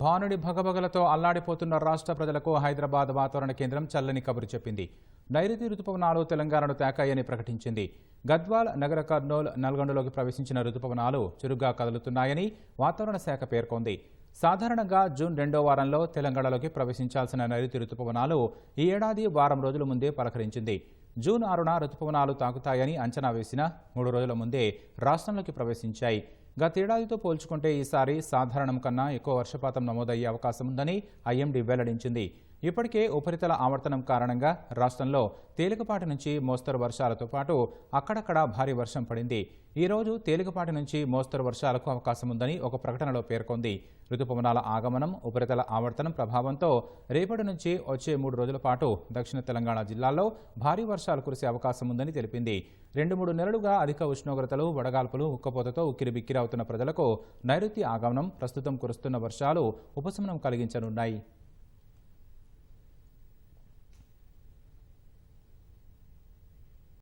భానుడి భగభగలతో అల్లాడిపోతున్న రాష్ట్ర ప్రజలకు హైదరాబాద్ వాతావరణ కేంద్రం చల్లని కబురు చెప్పింది. నైరుతి రుతుపవనాలు తెలంగాణను తాకాయని ప్రకటించింది. గద్వాల్ నగర కర్నూల్ నల్గొండలోకి ప్రవేశించిన రుతుపవనాలు చురుగ్గా కదులుతున్నాయని వాతావరణ శాఖ పేర్కొంది. సాధారణంగా జూన్ రెండో వారంలో తెలంగాణలోకి ప్రవేశించాల్సిన నైరుతి రుతుపవనాలు ఈ ఏడాది వారం రోజుల ముందే పలకరించింది. జూన్ ఆరున రుతుపవనాలు తాకుతాయని అంచనా వేసిన మూడు రోజుల ముందే రాష్ట్రంలోకి ప్రవేశించాయి. గతేడాదితో పోల్చుకుంటే ఈసారి సాధారణం కన్నా ఎక్కువ వర్షపాతం నమోదయ్యే అవకాశం ఉందని ఐఎండీ వెల్లడించింది. ఇప్పటికే ఉపరితల ఆవర్తనం కారణంగా రాష్ట్రంలో తేలికపాటి నుంచి మోస్తరు వర్షాలతో పాటు అక్కడక్కడ భారీ వర్షం పడింది. ఈరోజు తేలికపాటి నుంచి మోస్తరు వర్షాలకు అవకాశం ఉందని ఒక ప్రకటనలో పేర్కొంది. రుతుపవనాల ఆగమనం ఉపరితల ఆవర్తనం ప్రభావంతో రేపటి నుంచి వచ్చే మూడు రోజుల పాటు దక్షిణ తెలంగాణ జిల్లాల్లో భారీ వర్షాలు కురిసే అవకాశం ఉందని తెలిపింది. రెండు మూడు నెలలుగా అధిక ఉష్ణోగ్రతలు వడగాల్పులు ఉక్కపోతతో ఉక్కిరిబిక్కిరవుతున్న ప్రజలకు నైరుతి ఆగమనం ప్రస్తుతం కురుస్తున్న వర్షాలు ఉపశమనం కలిగించనున్నాయి.